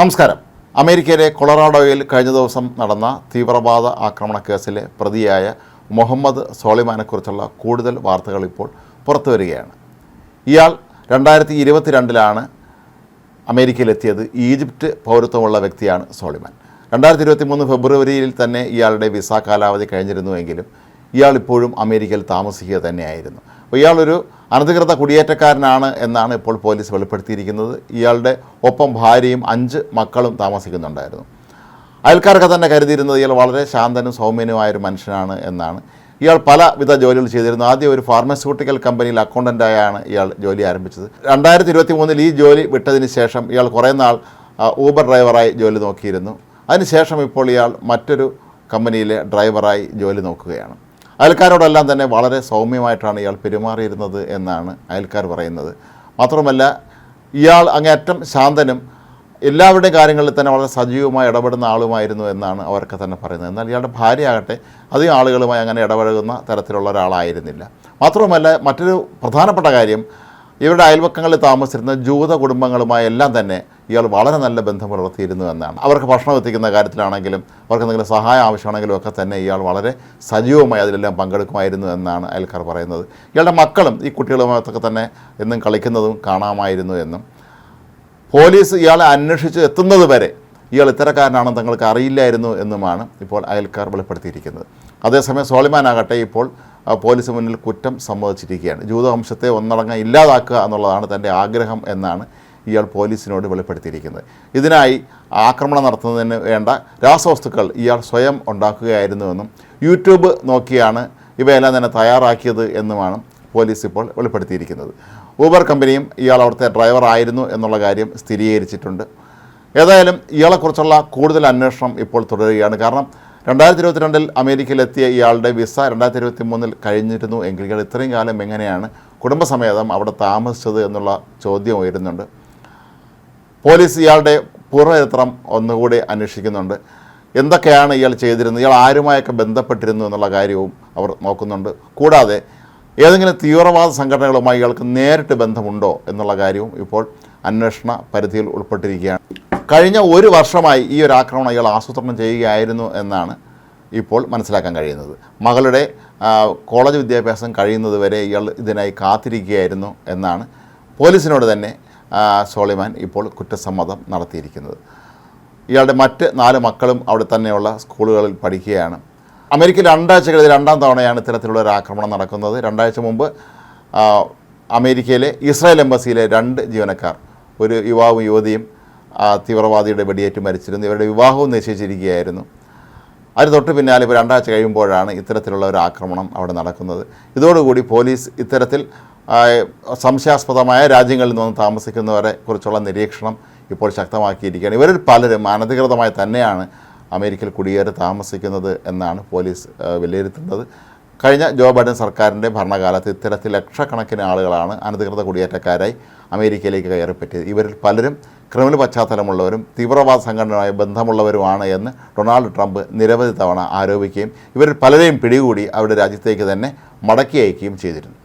നമസ്കാരം. അമേരിക്കയിലെ കൊളറാഡോയിൽ കഴിഞ്ഞ ദിവസം നടന്ന തീവ്രവാദ ആക്രമണ കേസിലെ പ്രതിയായ മുഹമ്മദ് സോളിമാനെക്കുറിച്ചുള്ള കൂടുതൽ വാർത്തകൾ ഇപ്പോൾ പുറത്തു വരികയാണ്. ഇയാൾ രണ്ടായിരത്തി ഇരുപത്തിരണ്ടിലാണ് അമേരിക്കയിലെത്തിയത്. ഈജിപ്റ്റ് പൗരത്വമുള്ള വ്യക്തിയാണ് സോളിമാൻ. രണ്ടായിരത്തി ഇരുപത്തി മൂന്ന് ഫെബ്രുവരിയിൽ തന്നെ ഇയാളുടെ വിസ കാലാവധി കഴിഞ്ഞിരുന്നുവെങ്കിലും ഇയാൾ ഇപ്പോഴും അമേരിക്കയിൽ താമസിക്കുക തന്നെയായിരുന്നു. ഇയാളൊരു അനധികൃത കുടിയേറ്റക്കാരനാണ് എന്നാണ് ഇപ്പോൾ പോലീസ് വെളിപ്പെടുത്തിയിരിക്കുന്നത്. ഇയാളുടെ ഒപ്പം ഭാര്യയും അഞ്ച് മക്കളും താമസിക്കുന്നുണ്ടായിരുന്നു. അയൽക്കാരൊക്കെ തന്നെ കരുതിയിരുന്നത് ഇയാൾ വളരെ ശാന്തനും സൗമ്യനുമായ ഒരു മനുഷ്യനാണ് എന്നാണ്. ഇയാൾ പലവിധ ജോലികൾ ചെയ്തിരുന്നു. ആദ്യം ഒരു ഫാർമസ്യൂട്ടിക്കൽ കമ്പനിയിൽ അക്കൗണ്ടന്റായാണ് ഇയാൾ ജോലി ആരംഭിച്ചത്. രണ്ടായിരത്തി ഇരുപത്തി മൂന്നിൽ ഈ ജോലി വിട്ടതിന് ശേഷം ഇയാൾ കുറേ നാൾ ഊബർ ഡ്രൈവറായി ജോലി നോക്കിയിരുന്നു. അതിനുശേഷം ഇപ്പോൾ ഇയാൾ മറ്റൊരു കമ്പനിയിലെ ഡ്രൈവറായി ജോലി നോക്കുകയാണ്. അയൽക്കാരോടെല്ലാം തന്നെ വളരെ സൗമ്യമായിട്ടാണ് ഇയാൾ പെരുമാറിയിരുന്നത് എന്നാണ് അയൽക്കാർ പറയുന്നത്. മാത്രമല്ല ഇയാൾ അങ്ങേയറ്റം ശാന്തനും എല്ലാവരുടെയും കാര്യങ്ങളിൽ തന്നെ വളരെ സജീവമായി ഇടപെടുന്ന ആളുമായിരുന്നു എന്നാണ് അവരൊക്കെ തന്നെ പറയുന്നത്. എന്നാൽ ഇയാളുടെ ഭാര്യയാകട്ടെ അധികം ആളുകളുമായി അങ്ങനെ ഇടപഴകുന്ന തരത്തിലുള്ള ഒരാളായിരുന്നില്ല. മാത്രമല്ല മറ്റൊരു പ്രധാനപ്പെട്ട കാര്യം ഇവരുടെ അയൽവക്കങ്ങളിൽ താമസിച്ചിരുന്ന ജൂത കുടുംബങ്ങളുമായി എല്ലാം തന്നെ ഇയാൾ വളരെ നല്ല ബന്ധം പുലർത്തിയിരുന്നു എന്നാണ്. അവർക്ക് ഭക്ഷണം എത്തിക്കുന്ന കാര്യത്തിലാണെങ്കിലും അവർക്ക് എന്തെങ്കിലും സഹായം ആവശ്യമാണെങ്കിലും ഒക്കെ തന്നെ ഇയാൾ വളരെ സജീവമായി അതിലെല്ലാം പങ്കെടുക്കുമായിരുന്നു എന്നാണ് അയൽക്കാർ പറയുന്നത്. ഇയാളുടെ മക്കളും ഈ കുട്ടികളുമായിട്ടൊക്കെ തന്നെ എന്നും കളിക്കുന്നതും കാണാമായിരുന്നു എന്നും. പോലീസ് ഇയാളെ അന്വേഷിച്ച് എത്തുന്നത് വരെ ഇയാൾ ഇത്തരക്കാരനാണെന്ന് തങ്ങൾക്ക് അറിയില്ലായിരുന്നു എന്നുമാണ് ഇപ്പോൾ അയൽക്കാർ വെളിപ്പെടുത്തിയിരിക്കുന്നത്. അതേസമയം സോളിമാനാകട്ടെ ഇപ്പോൾ പോലീസ് മുന്നിൽ കുറ്റം സമ്മതിച്ചിരിക്കുകയാണ്. ജൂതവംശത്തെ ഒന്നടങ്കം ഇല്ലാതാക്കുക എന്നുള്ളതാണ് തന്റെ ആഗ്രഹം എന്നാണ് ഇയാൾ പോലീസിനോട് വെളിപ്പെടുത്തിയിരിക്കുന്നത്. ഇതിനായി ആക്രമണം നടത്തുന്നതിന് വേണ്ട രാസവസ്തുക്കൾ ഇയാൾ സ്വയം ഉണ്ടാക്കുകയായിരുന്നുവെന്നും യൂട്യൂബ് നോക്കിയാണ് ഇവയെല്ലാം തന്നെ തയ്യാറാക്കിയത് എന്നുമാണ് പോലീസ് ഇപ്പോൾ വെളിപ്പെടുത്തിയിരിക്കുന്നത്. ഊബർ കമ്പനിയും ഇയാൾ അവിടുത്തെ ഡ്രൈവർ ആയിരുന്നു എന്നുള്ള കാര്യം സ്ഥിരീകരിച്ചിട്ടുണ്ട്. ഏതായാലും ഇയാളെക്കുറിച്ചുള്ള കൂടുതൽ അന്വേഷണം ഇപ്പോൾ തുടരുകയാണ്. കാരണം രണ്ടായിരത്തി ഇരുപത്തിരണ്ടിൽ അമേരിക്കയിലെത്തിയ ഇയാളുടെ വിസ രണ്ടായിരത്തി ഇരുപത്തി മൂന്നിൽ കഴിഞ്ഞിരുന്നു എങ്കിൽ ഇയാൾ ഇത്രയും കാലം എങ്ങനെയാണ് കുടുംബസമേതം അവിടെ താമസിച്ചത് എന്നുള്ള ചോദ്യം ഉയരുന്നുണ്ട്. പോലീസ് ഇയാളുടെ പൂർവചരിത്രം ഒന്നുകൂടി അന്വേഷിക്കുന്നുണ്ട്. എന്തൊക്കെയാണ് ഇയാൾ ചെയ്തിരുന്നത്? ഇയാൾ ആരുമായൊക്കെ ബന്ധപ്പെട്ടിരുന്നു എന്നുള്ള കാര്യവും അവർ നോക്കുന്നുണ്ട്. കൂടാതെ ഏതെങ്കിലും തീവ്രവാദ സംഘടനകളുമായി ഇയാൾക്ക് നേരിട്ട് ബന്ധമുണ്ടോ എന്നുള്ള കാര്യവും ഇപ്പോൾ അന്വേഷണ പരിധിയിൽ ഉൾപ്പെട്ടിരിക്കുകയാണ്. കഴിഞ്ഞ ഒരു വർഷമായി ഈ ഒരു ആക്രമണം ഇയാൾ ആസൂത്രണം ചെയ്യുകയായിരുന്നു എന്നാണ് ഇപ്പോൾ മനസ്സിലാക്കാൻ കഴിയുന്നത്. മകളുടെ കോളേജ് വിദ്യാഭ്യാസം കഴിയുന്നത് വരെ ഇയാൾ ഇതിനായി കാത്തിരിക്കുകയായിരുന്നു എന്നാണ് പോലീസിനോട് തന്നെ സോളിമാൻ ഇപ്പോൾ കുറ്റസമ്മതം നടത്തിയിരിക്കുന്നത്. ഇയാളുടെ മറ്റ് നാല് മക്കളും അവിടെ തന്നെയുള്ള സ്കൂളുകളിൽ പഠിക്കുകയാണ്. അമേരിക്കയിൽ രണ്ടാഴ്ചകളിൽ രണ്ടാം തവണയാണ് ഇത്തരത്തിലുള്ള ഒരു ആക്രമണം നടക്കുന്നത്. രണ്ടാഴ്ച മുമ്പ് അമേരിക്കയിലെ ഇസ്രായേൽ എംബസിയിലെ രണ്ട് ജീവനക്കാർ ഒരു യുവാവും യുവതിയും തീവ്രവാദിയുടെ വെടിയേറ്റ് മരിച്ചിരുന്നു. ഇവരുടെ വിവാഹവും നിശ്ചയിച്ചിരിക്കുകയായിരുന്നു. അതിന് തൊട്ട് പിന്നാലെ ഇപ്പോൾ രണ്ടാഴ്ച കഴിയുമ്പോഴാണ് ഇത്തരത്തിലുള്ള ഒരു ആക്രമണം അവിടെ നടക്കുന്നത്. ഇതോടുകൂടി പോലീസ് ഇത്തരത്തിൽ സംശയാസ്പദമായ രാജ്യങ്ങളിൽ നിന്ന് താമസിക്കുന്നവരെ കുറിച്ചുള്ള നിരീക്ഷണം ഇപ്പോൾ ശക്തമാക്കിയിരിക്കുകയാണ്. ഇവരിൽ പലരും അനധികൃതമായി തന്നെയാണ് അമേരിക്കയിൽ കുടിയേറി താമസിക്കുന്നത് എന്നാണ് പോലീസ് വിലയിരുത്തുന്നത്. കഴിഞ്ഞ ജോ ബൈഡൻ സർക്കാരിന്റെ ഭരണകാലത്ത് ഇത്തരത്തിൽ ലക്ഷക്കണക്കിന് ആളുകളാണ് അനധികൃത കുടിയേറ്റക്കാരായി അമേരിക്കയിലേക്ക് കയറിപ്പറ്റിയത്. ഇവരിൽ പലരും ക്രിമിനൽ പശ്ചാത്തലമുള്ളവരും തീവ്രവാദ സംഘടനയുമായി ബന്ധമുള്ളവരുമാണ് എന്ന് ഡൊണാൾഡ് ട്രംപ് നിരവധി തവണ ആരോപിക്കുകയും ഇവരിൽ പലരെയും പിടികൂടി അവരുടെ രാജ്യത്തേക്ക് തന്നെ മടക്കി അയക്കുകയും ചെയ്തിരുന്നു.